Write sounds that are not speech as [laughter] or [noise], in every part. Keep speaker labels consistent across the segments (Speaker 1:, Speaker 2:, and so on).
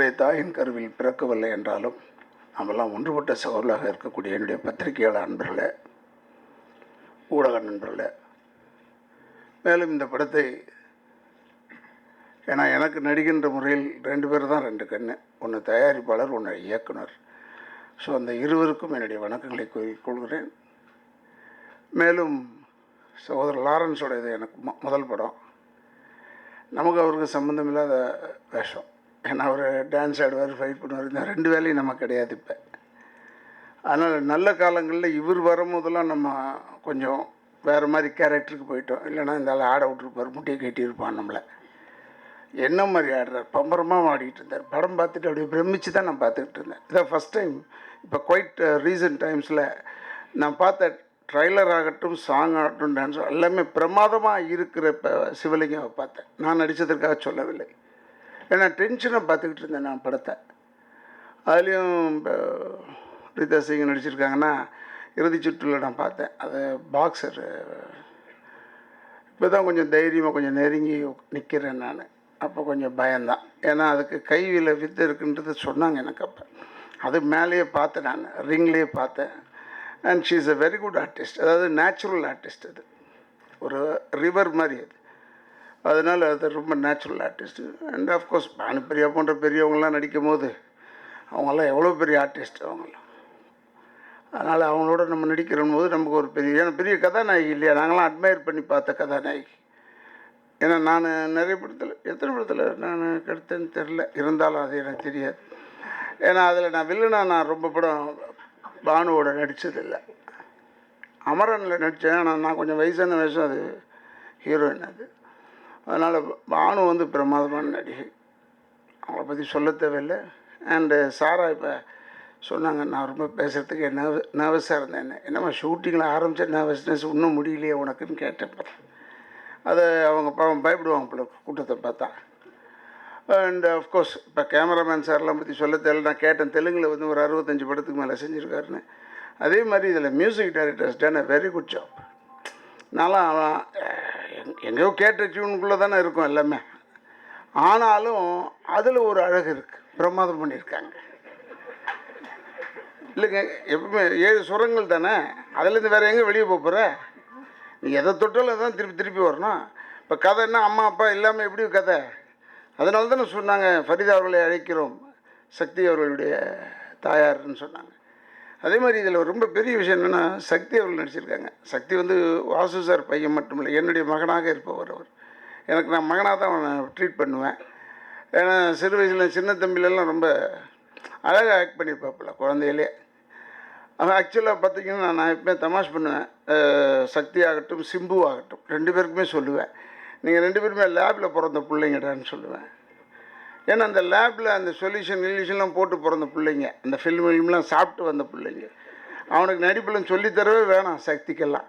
Speaker 1: ஒரே தாயின் கருவில் பிறக்கவில்லை என்றாலும் நம்மெல்லாம் ஒன்றுபட்ட சகோதராக இருக்கக்கூடிய என்னுடைய பத்திரிகையாளர் நண்பர்களே ஊடக நண்பர்களே. மேலும் இந்த படத்தை ஏன்னா எனக்கு நடிக்கின்ற முறையில் ரெண்டு பேர் தான் ரெண்டு கண்ணு. ஒன்று தயாரிப்பாளர் ஒன்று இயக்குனர். ஸோ அந்த இருவருக்கும் என்னுடைய வணக்கங்களை கூறிக் கொள்கிறேன். மேலும் சகோதரர் லாரன்ஸோட இது எனக்கு முதல் படம். நமக்கு அவருக்கு சம்மந்தமில்லாத வேஷம். ஏன்னா அவர் டான்ஸ் ஆடுவார் ஃபைட் பண்ணுவார் இந்த ரெண்டு வேலையும் நமக்கு கிடையாது இப்போ. அதனால் நல்ல காலங்களில் இவர் வரும்போதெல்லாம் நம்ம கொஞ்சம் வேறு மாதிரி கேரக்டருக்கு போயிட்டோம். இல்லைன்னா இந்த ஆள் ஆட விட்டுருப்பார் முட்டையை கட்டியிருப்பான் நம்மளை. என்ன மாதிரி ஆடுறார்? பம்பரமாக ஆடிக்கிட்டு இருந்தார். படம் பார்த்துட்டு அப்படியே பிரமிச்சு தான் நான் பார்த்துக்கிட்டு இருந்தேன். இதான் ஃபஸ்ட் டைம் இப்போ குவைட் ரீசன்ட் டைம்ஸில் நான் பார்த்த ட்ரைலர் ஆகட்டும் சாங் ஆகட்டும் டான்ஸ் எல்லாமே பிரமாதமாக இருக்கிற இப்போ சிவலிங்கம் பார்த்தேன். நான் நடித்ததற்காக சொல்லவில்லை. ஏன்னா டென்ஷனாக பார்த்துக்கிட்டு இருந்தேன் நான் படத்தை. அதுலேயும் இப்போ ரீதா சிங் நடிச்சிருக்காங்கன்னா இறுதி சுற்றில் நான் பார்த்தேன். அது பாக்ஸர் இப்போ தான் கொஞ்சம் தைரியமாக கொஞ்சம் நெருங்கி நிற்கிறேன் நான். அப்போ கொஞ்சம் பயம்தான். ஏன்னா அதுக்கு கையில் வித்து இருக்குன்றது சொன்னாங்க எனக்கு அப்போ. அது மேலேயே பார்த்தேன் நான். ரிங்லேயே பார்த்தேன். And she is a very good artist அதாவது நேச்சுரல் ஆர்டிஸ்ட் அது. ஒரு ரிவர் மாதிரி அது. அதனால் அது ரொம்ப natural artist and of course Bhanupriya போன்ற பெரியவங்களாம் நடிக்கும் போது அவங்களாம் எவ்வளோ பெரிய ஆர்டிஸ்ட் அவங்களாம் அதனால் அவங்களோட நம்ம நடிக்கிற போது நமக்கு ஒரு பெரிய ஏன்னா பெரிய கதாநாயகி இல்லையா? நாங்களாம் அட்மையர் பண்ணி பார்த்த கதாநாயகி. ஏன்னா நான் நிறைய படத்தில் எத்தனை படத்தில் நான் கெடுத்தேன்னு தெரில இருந்தாலும் அது எனக்கு தெரியாது. ஏன்னா அதில் நான் வில்லனா நான் ரொம்ப படம் பானுவோட நடித்ததில்லை அமரனில் நடித்தேன் ஆனால் நான் கொஞ்சம் வயசான வயசு அது ஹீரோயின் அது. அதனால் பானு வந்து பிரமாதமான நடிகை. அவங்கள பற்றி சொல்ல தேவையில்லை. அண்டு சாரா இப்போ சொன்னாங்க நான் ரொம்ப பேசுகிறதுக்கு நர்வ நர்வஸாக இருந்தேன் என்னம்மா ஷூட்டிங்கில் ஆரம்பித்த நர்வஸ்னஸ் இன்னும் முடியலையே உனக்குன்னு கேட்டேன் அதை அவங்க பாவம் பயப்படுவாங்க பிள்ளை கூட்டத்தை பார்த்தா. அண்ட் அஃப்கோர்ஸ் இப்போ கேமராமேன் சார்லாம் பற்றி சொல்ல தெரியல நான் கேட்டேன் தெலுங்கில் வந்து ஒரு அறுபத்தஞ்சு படத்துக்கு மேலே செஞ்சுருக்காருன்னு. அதே மாதிரி இதில் music directors done a very good job நான்லாம் அவன் எங்கேயோ கேட்ட டியூனுக்குள்ளே தானே இருக்கும் எல்லாமே. ஆனாலும் அதில் ஒரு அழகு இருக்குது பிரமாதம் பண்ணியிருக்காங்க. இல்லைங்க எப்பவுமே ஏழு சுரங்கள் தானே. அதுலேருந்து வேறு எங்கே வெளியே போக போகிற நீ எதை தொட்டாலும் தான் திருப்பி திருப்பி வரணும். இப்போ கதைன்னா அம்மா அப்பா இல்லாமல் எப்படி கதை. அதனால தானே சொன்னாங்க ஃபரிதா அவர்களை அழைக்கிறோம். சக்தி அவர்களுடைய தாயார்னு சொன்னாங்க. அதே மாதிரி இதில் ரொம்ப பெரிய விஷயம் என்னென்னா சக்தி அவர்கள் நடிச்சிருக்காங்க. சக்தி வந்து வாசு சார் பையன் மட்டுமில்லை என்னுடைய மகனாக இருப்பவர் அவர். எனக்கு நான் மகனாக தான் அவனை ட்ரீட் பண்ணுவேன். ஏன்னா சிறு வயசில் சின்ன தம்பிலெல்லாம் ரொம்ப அழகாக ஆக்ட் பண்ணியிருப்பாப்புல குழந்தையிலே. அவன் ஆக்சுவலாக பார்த்திங்கன்னா நான் எப்பவுமே தமாஷ் பண்ணுவேன். சக்தி ஆகட்டும் சிம்பு ஆகட்டும் ரெண்டு பேருக்குமே சொல்லுவேன். நீங்கள் ரெண்டு பேருமே லேபில் பிறந்த பிள்ளைங்கடான்னு சொல்லுவேன். ஏன்னா அந்த லேபில் அந்த சொல்யூஷன் இல்யூஷன்லாம் போட்டு பிறந்த பிள்ளைங்க. அந்த ஃபில்ம் ஃபில்ம்லாம் சாப்பிட்டு வந்த பிள்ளைங்க. அவனுக்கு நடிப்பில் சொல்லித்தரவே வேணாம் சக்திக்கெல்லாம்.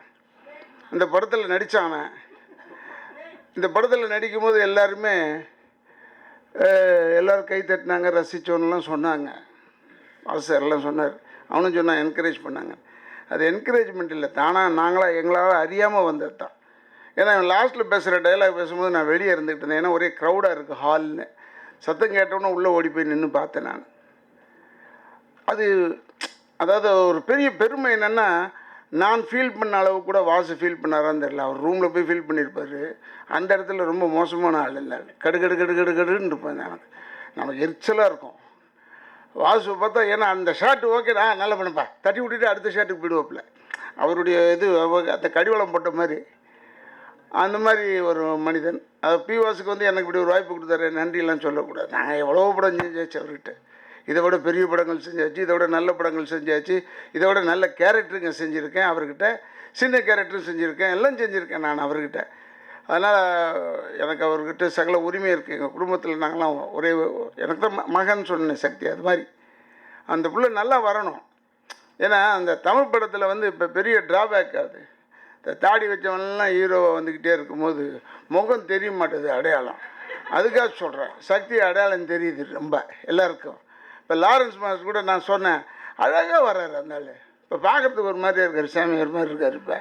Speaker 1: இந்த படத்தில் நடித்தான் அவன். இந்த படத்தில் நடிக்கும்போது எல்லாருமே எல்லோரும் கை தட்டினாங்க ரசித்தோன்னெலாம் சொன்னாங்க. வாசர் எல்லாம் சொன்னார். அவனும் சொன்னான் என்கரேஜ் பண்ணாங்க. அது என்கரேஜ்மெண்ட் இல்லை. தானாக நாங்களாக எங்களால் அறியாமல் வந்தது தான் ஏன்னா லாஸ்ட்டில் பேசுகிற டைலாக் பேசும்போது நான் வெளியே இருந்துகிட்டு இருந்தேன். ஏன்னா ஒரே க்ரௌடாக இருக்குது ஹால்னு சத்தம் கேட்டோன்னே உள்ளே ஓடி போய் நின்று பார்த்தேன் நான். அது அதாவது ஒரு பெரிய பெருமை என்னென்னா நான் ஃபீல் பண்ண அளவு கூட வாசு ஃபீல் பண்ணாரான்னு தெரியல. அவர் ரூமில் போய் ஃபீல் பண்ணியிருப்பார். அந்த இடத்துல ரொம்ப மோசமான ஆள் இல்லை. கடு கடு கடு கடு கடுன்னு இருப்பேன் எனக்கு நமக்கு எரிச்சலாக இருக்கும். வாசு பார்த்தா ஏன்னா அந்த ஷாட் ஓகேடா நல்லா பண்ணுப்பா. தட்டி விட்டுட்டு அடுத்த ஷார்ட்டுக்கு போயிடுவாப்புல. அவருடைய இது அந்த கடிவளம் போட்ட மாதிரி. அந்த மாதிரி ஒரு மனிதன். அது பிவாஸுக்கு வந்து எனக்கு இப்படி ஒரு வாய்ப்பு கொடுத்தாரு நன்றியெல்லாம் சொல்லக்கூடாது. நான் எவ்வளோ படம் செஞ்சாச்சு அவர்கிட்ட. இதை விட பெரிய படங்கள் செஞ்சாச்சு இதை விட நல்ல படங்கள் செஞ்சாச்சு இதை விட நல்ல கேரக்டருங்க செஞ்சுருக்கேன் அவர்கிட்ட சின்ன கேரக்டரும் செஞ்சுருக்கேன் எல்லாம் செஞ்சுருக்கேன் நான் அவர்கிட்ட. அதனால் எனக்கு அவர்கிட்ட சகல உரிமை இருக்குது எங்கள் குடும்பத்தில் நாங்களாம் ஒரே எனக்கு தான் ம- மகன் சொன்னேன் சக்தி அது மாதிரி. அந்த பிள்ளை நல்லா வரணும். ஏன்னா அந்த தமிழ் படத்தில் வந்து இப்போ பெரிய ட்ராபேக் அது. இந்த தாடி வச்சவனெல்லாம் ஹீரோவை வந்துக்கிட்டே இருக்கும்போது முகம் தெரிய மாட்டேது அடையாளம். அதுக்காக சொல்கிறேன் சக்தி அடையாளம் தெரியுது ரொம்ப எல்லாருக்கும். இப்போ லாரன்ஸ் மாஸ் கூட நான் சொன்னேன். அழகாக வர்றாரு அந்த ஆள். இப்போ பார்க்கறதுக்கு ஒரு மாதிரி இருக்கார். சாமியார் மாதிரி இருக்கார் இப்போ.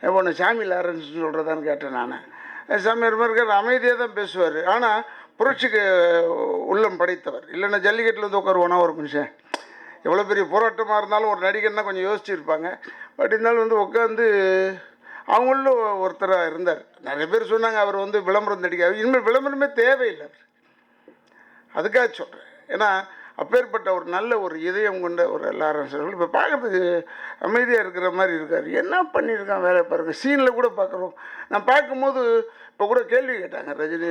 Speaker 1: இப்போ ஒன்று சாமி லாரன்ஸ்னு சொல்கிறதான்னு கேட்டேன் நான். சாமியார் மாதிரி இருக்கார். அமைதியாக தான் பேசுவார். ஆனால் புரட்சிக்கு உள்ளம் படைத்தவர். இல்லைன்னா ஜல்லிக்கட்டில் வந்து உட்காருவோனா ஒரு மனுஷன்? எவ்வளோ பெரிய போராட்டமாக இருந்தாலும் ஒரு நடிகர்னா கொஞ்சம் யோசிச்சுருப்பாங்க. பட் இருந்தாலும் வந்து உட்காந்து அவங்களும் ஒருத்தராக இருந்தார். நிறைய பேர் சொன்னாங்க அவர் வந்து விளம்பரம் நடிக்காது இனிமேல் விளம்பரமே தேவையில்லை அவர். அதுக்காக சொல்கிறேன் ஏன்னா அப்பேற்பட்ட ஒரு நல்ல ஒரு இதயம் கொண்ட ஒரு எல்லாரும் சார் இப்போ பார்க்கறதுக்கு அமைதியாக இருக்கிற மாதிரி இருக்கார். என்ன பண்ணியிருக்கான் வேலை பாருங்க. சீனில் கூட பார்க்குறோம் நான் பார்க்கும்போது இப்போ கூட கேள்வி கேட்டாங்க ரஜினி.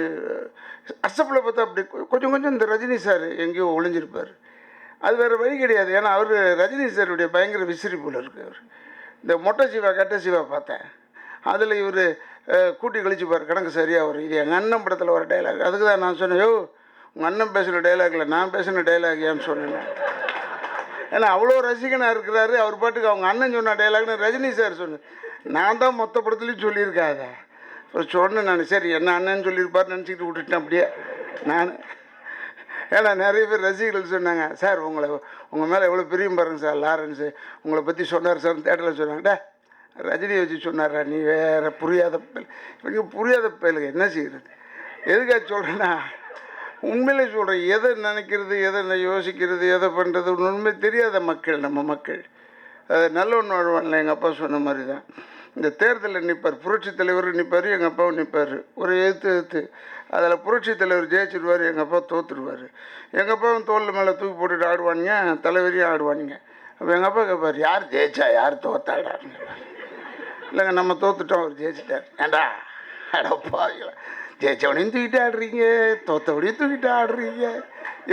Speaker 1: அசப்பில் பார்த்தா அப்படி கொஞ்சம் கொஞ்சம் இந்த ரஜினி சார் எங்கேயோ ஒளிஞ்சிருப்பார். அது வேறு வழி கிடையாது. ஏன்னா அவர் ரஜினி சாருடைய பயங்கர விசிறி போல் இருக்குது அவர் இந்த மொட்டை சிவா கட்ட சிவா பார்த்தேன். அதில் இவர் கூட்டி கழிச்சுப்பார் கணக்கு சரியாக வரும். இது எங்கள் அண்ணன் படத்தில் வர டைலாக் அதுக்கு தான் நான் சொன்னேன் யோ உங்கள் அண்ணன் பேசுகிற டைலாகில் நான் பேசின டைலாக் ஏன்னு சொன்னேன். ஏன்னா அவ்வளோ ரசிகனாக இருக்கிறாரு. அவர் பாட்டுக்கு அவங்க அண்ணன் சொன்ன டைலாக்னு ரஜினி சார் சொன்னேன். நான் தான் மொத்த படத்துலையும் சொல்லியிருக்காத அப்புறம் சொன்னேன் நான் சரி என்ன அண்ணன் சொல்லியிருப்பார் நினச்சிக்கிட்டு விட்டுட்டேன் அப்படியே. நான் ஏன்னா நிறைய பேர் ரசிகர்கள் சொன்னாங்க சார் உங்களை உங்கள் மேலே எவ்வளோ பிரியம் பாருங்க சார் லாரன்ஸு. உங்களை பற்றி சொன்னார் சார் தேட்டரில் சொன்னாங்கடா ரஜினி வச்சு சொன்னாரா நீ வேறு புரியாத பயல். இவங்க புரியாத பயலுங்க என்ன செய்கிறது எதுக்காக சொல்கிறேன்னா உண்மையிலே சொல்கிறேன் எதை நினைக்கிறது எதை என்ன யோசிக்கிறது எதை பண்ணுறது உண்மை தெரியாத மக்கள் நம்ம மக்கள். அது ஒன்று வாழ்வான்ல எங்கள் அப்பா சொன்ன மாதிரி தான் இந்த தேர்தலில் நிற்பார் புரட்சி தலைவர் நிற்பார் எங்கள் அப்பாவும் நிற்பார் ஒரு எழுத்து எழுத்து. அதில் புரட்சி தலைவர் ஜெயிச்சிருவார் எங்கள் அப்பா தோற்றுடுவார் எங்கள் அப்பாவும் தோல் மேலே தூக்கி போட்டுட்டு ஆடுவானுங்க தலைவரையும் ஆடுவானுங்க. அப்போ எங்கள் அப்பா கேட்பார் யார் ஜெயிச்சா யார் தோத்தாடாருங்க இல்லைங்க நம்ம தோத்துட்டோம் அவர் ஜெயிச்சிட்டார். ஏண்டா? அடப்பா ஜெயிச்சவனையும் தூக்கிட்டு ஆடுறீங்க தோத்தவனையும் தூக்கிட்டு ஆடுறீங்க.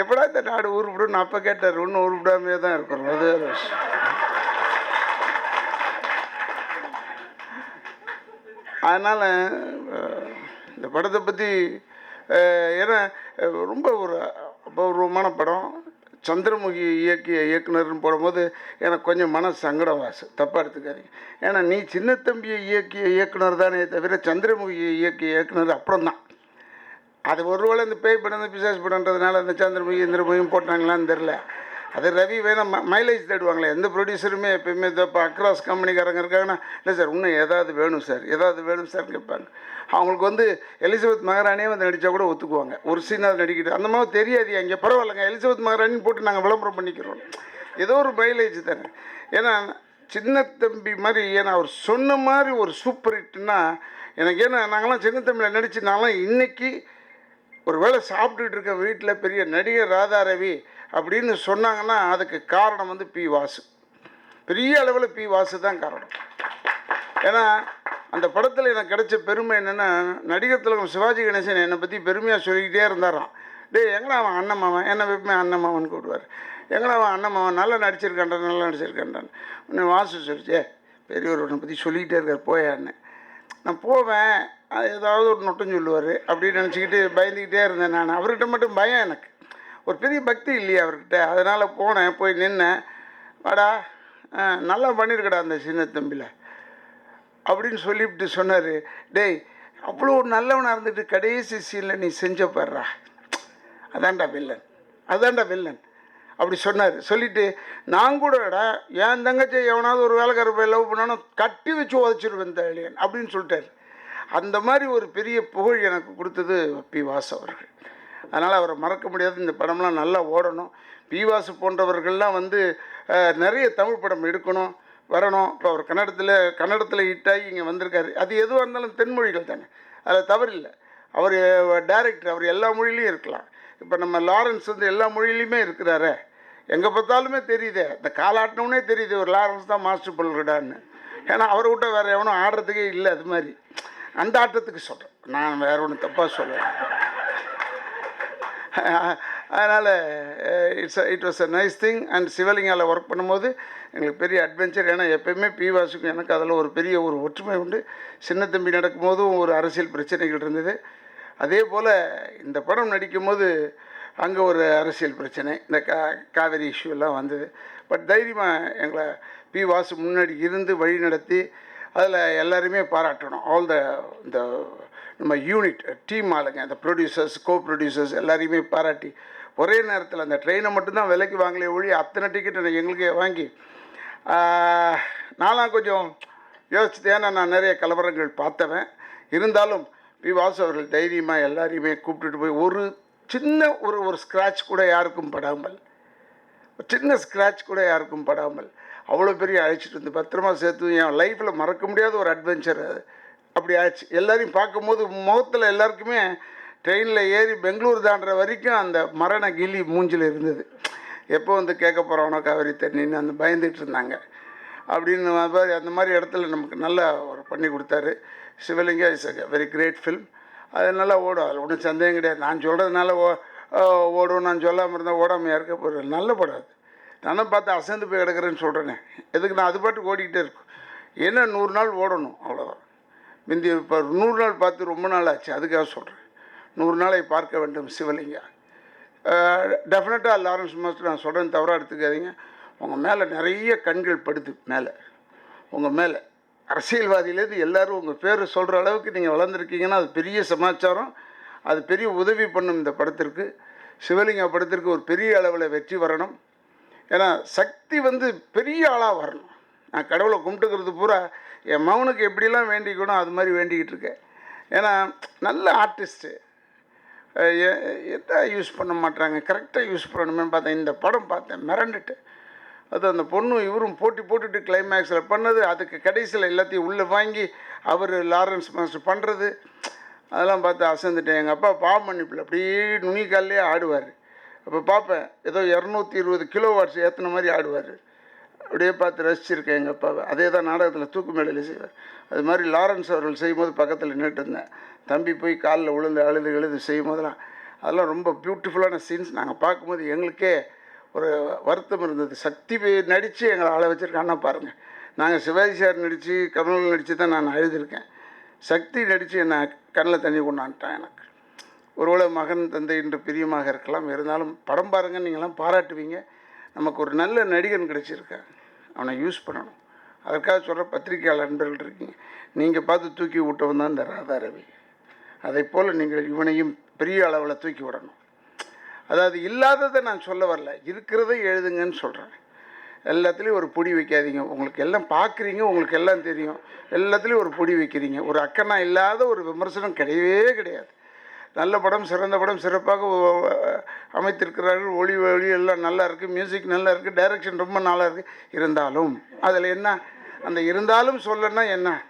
Speaker 1: எப்படா இந்த நாடு உருப்பிடும் நான் அப்போ கேட்டார். ஒன்றும் உருப்பிடாமே தான் இருக்கிறோம். அது விஷயம். அதனால் இந்த படத்தை பற்றி ஏன்னா ரொம்ப ஒரு அபூர்வமான படம். சந்திரமுகி இயக்கிய இயக்குனர்னு போடும்போது எனக்கு கொஞ்சம் மன சங்கடம் வாசு தப்பாக எடுத்துக்காதீங்க. ஏன்னா நீ சின்ன தம்பியை இயக்கிய இயக்குனர் தானே தவிர சந்திரமுகி இயக்கிய இயக்குனர் அப்புறம் தான் அது ஒருவேளை இந்த பேய் படம் இந்த பிசாஸ் படம்ன்றதுனால அந்த சந்திரமுகி இந்திரமுகியும் போட்டாங்களான்னு தெரில அது ரவி வேணால் ம மைலேஜ் தேடுவாங்களே. எந்த ப்ரொடியூசருமே எப்பயுமே இப்போ அக்ராஸ் கம்பெனிக்காரங்க இருக்காங்கன்னா இல்லை சார் இன்னும் ஏதாவது வேணும் சார் ஏதாவது வேணும் சார் கேட்பாங்க. அவங்களுக்கு வந்து எலிசபெத் மகாராணியே வந்து நடித்தா கூட ஒத்துக்குவாங்க. ஒரு சீனாவது நடிக்கிட்டு. அந்த மாதிரி தெரியாது அங்கே பரவாயில்லைங்க எலிசபெத் மகாராணின்னு போட்டு நாங்கள் விளம்பரம் பண்ணிக்கிறோம். ஏதோ ஒரு மைலேஜ் தானே. ஏன்னா சின்ன தம்பி மாதிரி ஏன்னா அவர் சொன்ன மாதிரி ஒரு சூப்பர் ஹிட்னா எனக்கு ஏன்னா நாங்களாம் சின்ன தம்பியில் நடித்து நான்லாம் இன்றைக்கி ஒரு வேளை சாப்பிட்டுட்டு இருக்க வீட்டில் பெரிய நடிகர் ராதா ரவி அப்படின்னு சொன்னாங்கன்னா அதுக்கு காரணம் வந்து பி வாசு. பெரிய அளவில் பி வாசு தான் காரணம். ஏன்னா அந்த படத்தில் எனக்கு கிடைச்ச பெருமை என்னென்னா நடிகர் திலகம் சிவாஜி கணேசன் என்னை பற்றி பெருமையாக சொல்லிக்கிட்டே இருந்தாராம். டேய் எங்கடா அவன் அண்ணன் மாவன் என்னை எப்பவுமே அண்ணன் மாவன் கூப்பிடுவார். எங்கடா அவன் அண்ணன் மாவன் நல்லா நடிச்சிருக்கான்டா நல்லா நடிச்சிருக்கான்டான் உன்னை வாசு சொல்லிச்சே பெரியவர் உன்னை பற்றி சொல்லிக்கிட்டே இருக்கார் போயான்னு நான் போவேன் அது ஏதாவது ஒரு நொட்டம் சொல்லுவார் அப்படின்னு நினச்சிக்கிட்டு பயந்துக்கிட்டே இருந்தேன் நான். அவர்கிட்ட மட்டும் பயம் எனக்கு. ஒரு பெரிய பக்தி இல்லையா அவர்கிட்ட. அதனால் போனேன் போய் நின்னேன். வாடா ஆ, நல்லா பண்ணியிருக்கடா அந்த சின்ன தம்பியில் அப்படின்னு சொல்லிவிட்டு சொன்னார். டேய் அவ்வளோ நல்லவனாக இருந்துட்டு கடைசி சீனில் நீ செஞ்ச பாடுறா அதான்டா வில்லன் அதான்டா வில்லன் அப்படி சொன்னார். சொல்லிட்டு நான் கூடடா என் தங்கச்சி எவனாவது ஒரு வேலைக்கார போய் லவ் பண்ணாலும் கட்டி வச்சு உதச்சிருவேன் தழியன் அப்படின்னு சொல்லிட்டார். அந்த மாதிரி ஒரு பெரிய புகழ் எனக்கு கொடுத்தது பி. வாச அவர்கள். அதனால் அவரை மறக்க முடியாது. இந்த படம்லாம் நல்லா ஓடணும். பி வாசு போன்றவர்கள்லாம் வந்து நிறைய தமிழ் படம் எடுக்கணும் வரணும். இப்போ அவர் கன்னடத்தில் கன்னடத்தில் ஹிட்டாகி இங்கே வந்திருக்காரு. அது எதுவாக இருந்தாலும் தென்மொழிகள் தானே. அதில் தவறில்லை. அவர் டைரக்டர் அவர் எல்லா மொழியிலையும் இருக்கலாம். இப்போ நம்ம லாரன்ஸ் வந்து எல்லா மொழியிலையுமே இருக்கிறாரு. எங்கே பார்த்தாலுமே தெரியுதே. இந்த காலாட்டினவுனே தெரியுது ஒரு லாரன்ஸ் தான் மாஸ்டர் பல்கடான்னு. ஏன்னா அவரை விட்ட வேறு எவனும் ஆடுறதுக்கே இல்லை அது மாதிரி. அந்த ஆட்டத்துக்கு சொல்கிறேன். நான் வேற ஒன்று தப்பாக சொல்லுவேன் [laughs] அதனால் it's it was a nice thing and சிவலிங்காவில் work பண்ணும்போது எங்களுக்கு பெரிய அட்வென்ச்சர் ஏன்னா எப்பயுமே பி வாசுக்கும் எனக்கு அதில் ஒரு பெரிய ஒரு ஒற்றுமை உண்டு. சின்ன தம்பி நடக்கும்போதும் ஒரு அரசியல் பிரச்சனைகள் இருந்தது. அதே போல் இந்த படம் நடிக்கும்போது அங்கே ஒரு அரசியல் பிரச்சனை இந்த கா காவேரி இஷ்யூ எல்லாம் வந்தது. பட் தைரியமாக எங்களை பி வாசு முன்னாடி இருந்து வழி நடத்தி அதில் எல்லாருமே பாராட்டணும். ஆல் த இந்த நம்ம யூனிட் டீம் ஆளுங்க அந்த ப்ரொடியூசர்ஸ் கோ ப்ரொடியூசர்ஸ் எல்லாரையுமே பாராட்டி ஒரே நேரத்தில் அந்த ட்ரெயினை மட்டும்தான் விலைக்கு வாங்கலே ஒழி அத்தனை டிக்கெட்டை எங்களுக்கே வாங்கி ஆஹ், நான்லாம் கொஞ்சம் யோசிச்சது ஏன்னா நான் நிறைய கலவரங்கள் பார்த்தவன். இருந்தாலும் பி. அவர்கள் தைரியமாக எல்லாரையுமே கூப்பிட்டுட்டு போய் ஒரு சின்ன ஒரு ஒரு ஸ்க்ராட்ச் கூட யாருக்கும் படாமல் சின்ன ஸ்க்ராட்ச் கூட யாருக்கும் படாமல் அவ்வளோ பெரிய அழைச்சிட்டு வந்து பத்திரமா சேர்த்து என் லைஃப்பில் மறக்க முடியாத ஒரு அட்வென்ச்சர் அது. அப்படி ஆச்சு. எல்லாரையும் பார்க்கும்போது முகத்தில் எல்லாருக்குமே ட்ரெயினில் ஏறி பெங்களூர் தாண்டுற வரைக்கும் அந்த மரண கிளி மூஞ்சில் இருந்தது. எப்போ வந்து கேட்க போகிறோனோ காவிரி தண்ணின்னு அந்த பயந்துட்டு இருந்தாங்க. அப்படின்னு மாதிரி அந்த மாதிரி இடத்துல நமக்கு நல்லா ஒரு பண்ணி கொடுத்தாரு. Sivalinga is a very great film அது நல்லா ஓடும் அதில் ஒன்றும் சந்தேகம் கிடையாது. நான் சொல்கிறதுனால ஓ ஓடும். நான் சொல்லாமல் இருந்தால் ஓடாமையாக இருக்க போகிறது நல்ல படம் அது. நானும் பார்த்து அசந்து போய் கிடக்குறேன்னு சொல்கிறேனே எதுக்கு நான் அது பாட்டு ஓடிக்கிட்டே இருக்கும். ஏன்னா நூறு நாள் ஓடணும் அவ்வளோதான் முந்தி இப்போ நூறு நாள் பார்த்து ரொம்ப நாள் ஆச்சு அதுக்காக சொல்கிறேன் நூறு நாளை பார்க்க வேண்டும் சிவலிங்கா. டெஃபினட்டாக லாரன்ஸ் மாஸ்டர் நான் சொல்கிறேன் தவறாக எடுத்துக்காதீங்க. உங்கள் மேலே நிறைய கண்கள் படுது மேலே. உங்கள் மேலே. அரசியல்வாதியிலேருந்து எல்லோரும் உங்கள் பேர் சொல்கிற அளவுக்கு நீங்கள் வளர்ந்துருக்கீங்கன்னா அது பெரிய சமாச்சாரம். அது பெரிய உதவி பண்ணும் இந்த படத்திற்கு. சிவலிங்க படத்திற்கு ஒரு பெரிய அளவில் வெற்றி வரணும். ஏன்னா சக்தி வந்து பெரிய ஆளாக வரணும். நான் கடவுளை கும்பிட்டுக்கிறது பூரா என் மகனுக்கு எப்படிலாம் வேண்டிக்கணும் அது மாதிரி வேண்டிக்கிட்டு இருக்கேன். ஏன்னா நல்ல ஆர்டிஸ்ட்டு எதை யூஸ் பண்ண மாட்டாங்க கரெக்டாக யூஸ் பண்ணணுமே பார்த்தேன். இந்த படம் பார்த்தேன் மிரண்டுட்டு அது அந்த பொண்ணும் இவரும் போட்டி போட்டுட்டு கிளைமேக்ஸில் பண்ணது அதுக்கு கடைசியில் எல்லாத்தையும் உள்ளே வாங்கி அவர் லாரன்ஸ் மாஸ்டர் பண்ணுறது அதெல்லாம் பார்த்து அசந்துட்டேன். எங்கள் அப்பா பாவம் மன்னிப்பில் அப்படியே நுனிக்காலே ஆடுவார். அப்போ பார்ப்பேன் ஏதோ இரநூத்தி இருபது கிலோ வாட்ஸ் ஏற்றின மாதிரி ஆடுவார். அப்படியே பார்த்து ரசிச்சிருக்கேன் எங்கள் அப்பாவை. அதே தான் நாடகத்தில் தூக்கு மேடையில் செய்வார். அது மாதிரி லாரன்ஸ் அவர்கள் செய்யும்போது பக்கத்தில் நின்றுட்டு இருந்தேன். தம்பி போய் காலில் விழுந்து அழுது எழுது செய்யும் போதெல்லாம் அதெல்லாம் ரொம்ப பியூட்டிஃபுல்லான சீன்ஸ் நாங்கள் பார்க்கும்போது எங்களுக்கே ஒரு வருத்தம் இருந்தது. சக்தி நடித்து எங்களை ஆளை வச்சுருக்கான்னா பாருங்கள் நாங்கள் சிவாஜி சார் நடித்து கமல் நடித்து தான் நான் எழுதியிருக்கேன். சக்தி நடித்து என்னை கண்ணில் தண்ணி கொண்டான்ட்டான் எனக்கு. ஒருவேளை மகன் தந்தை என்று பிரியமாக இருக்கலாம். இருந்தாலும் படம் பாருங்கள் நீங்களாம் பாராட்டுவீங்க. நமக்கு ஒரு நல்ல நடிகன் கிடைச்சிருக்கான் அவனை யூஸ் பண்ணணும். அதற்காக சொல்கிற பத்திரிகையாளர் நண்பர்கள் இருக்கீங்க. நீங்கள் பார்த்து தூக்கி விட்டவன் தான் இந்த ராதா ரவி. அதை போல் நீங்கள் இவனையும் பெரிய அளவில் தூக்கி விடணும். அதாவது இல்லாததை நான் சொல்ல வரல. இருக்கிறதை எழுதுங்கன்னு சொல்கிறேன் எல்லாத்துலேயும் ஒரு பொடி வைக்காதீங்க. உங்களுக்கு எல்லாம் பார்க்குறீங்க உங்களுக்கு எல்லாம் தெரியும். எல்லாத்துலேயும் ஒரு பொடி வைக்கிறீங்க. ஒரு அக்கனா இல்லாத ஒரு விமர்சனம் கிடையவே கிடையாது. நல்ல படம் சிறந்த படம் சிறப்பாக அமைத்திருக்கிறார்கள். ஒளி ஒளி எல்லாம் நல்லா இருக்குது மியூசிக் நல்லா இருக்குது டைரக்ஷன் ரொம்ப நல்லா இருக்குது இருந்தாலும் அதில் என்ன? அந்த இருந்தாலும் சொல்லனா என்ன?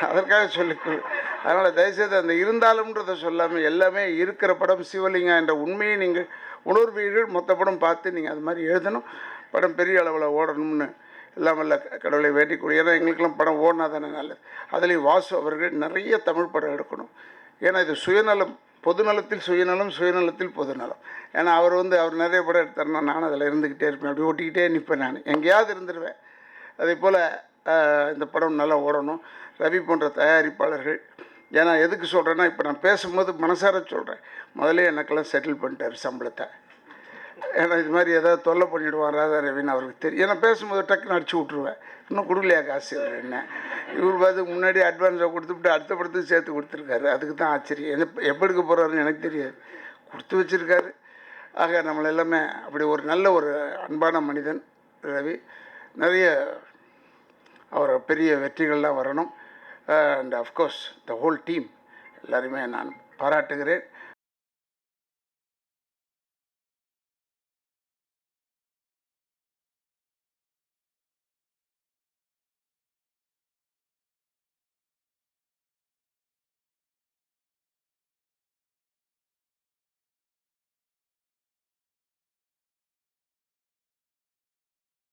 Speaker 1: அதற்காக சொல்லிக்கொள் அதனால் தயவுசெய்து அந்த இருந்தாலும்ன்றதை சொல்லாமல் எல்லாமே இருக்கிற படம் சிவலிங்கம் என்ற உண்மையை நீங்கள் உணர்வீர்கள். மொத்த படம் பார்த்து நீங்கள் அது மாதிரி எழுதணும். படம் பெரிய அளவில் ஓடணும்னு இல்லாமல் க- கடவுளை வேண்டிக்கூடிய ஏன்னா எங்களுக்கெல்லாம் படம் ஓடினா தானே நல்லது. அதுலேயும் வாசு அவர்கள் நிறைய தமிழ் படம் எடுக்கணும். ஏன்னா இது சுயநலம் பொதுநலத்தில் சுயநலம் சுயநலத்தில் பொதுநலம். ஏன்னா அவர் வந்து அவர் நிறைய படம் எடுத்தார்னா நான் அதில் இருந்துக்கிட்டே இருப்பேன். அப்படி ஓட்டிக்கிட்டே நிற்பேன் நான். எங்கேயாவது இருந்துருவேன். அதே போல் இந்த படம் நல்லா ஓடணும். ரவி போன்ற தயாரிப்பாளர்கள். ஏன்னா எதுக்கு சொல்கிறேன்னா இப்போ நான் பேசும்போது மனசார சொல்கிறேன் முதல்ல எனக்கெல்லாம் செட்டில் பண்ணிட்டார் சம்பளத்தை. ஏன்னா இது மாதிரி ஏதாவது தொல்லை பண்ணிவிடுவான் ராதா ரவின்னு அவருக்கு தெரியும். ஏன்னா பேசும்போது டக்குன்னு அடிச்சு விட்ருவேன் இன்னும் கொடுக்கலையா காசு இவர் என்ன? இவர் பார்த்து முன்னாடி அட்வான்ஸாக கொடுத்துட்டு அடுத்த படத்துக்கு சேர்த்து கொடுத்துருக்காரு. அதுக்கு தான் ஆச்சரியம். எப்போ எப்போ எடுக்க போகிறாருன்னு எனக்கு தெரியாது. கொடுத்து வச்சுருக்காரு. ஆக நம்மளை எல்லாமே அப்படி ஒரு நல்ல ஒரு அன்பான மனிதன் ரவி. நிறைய அவர் பெரிய வெற்றிகள்லாம் வரணும். And of course the whole team எல்லாருமே நான் பாராட்டுகிறேன்.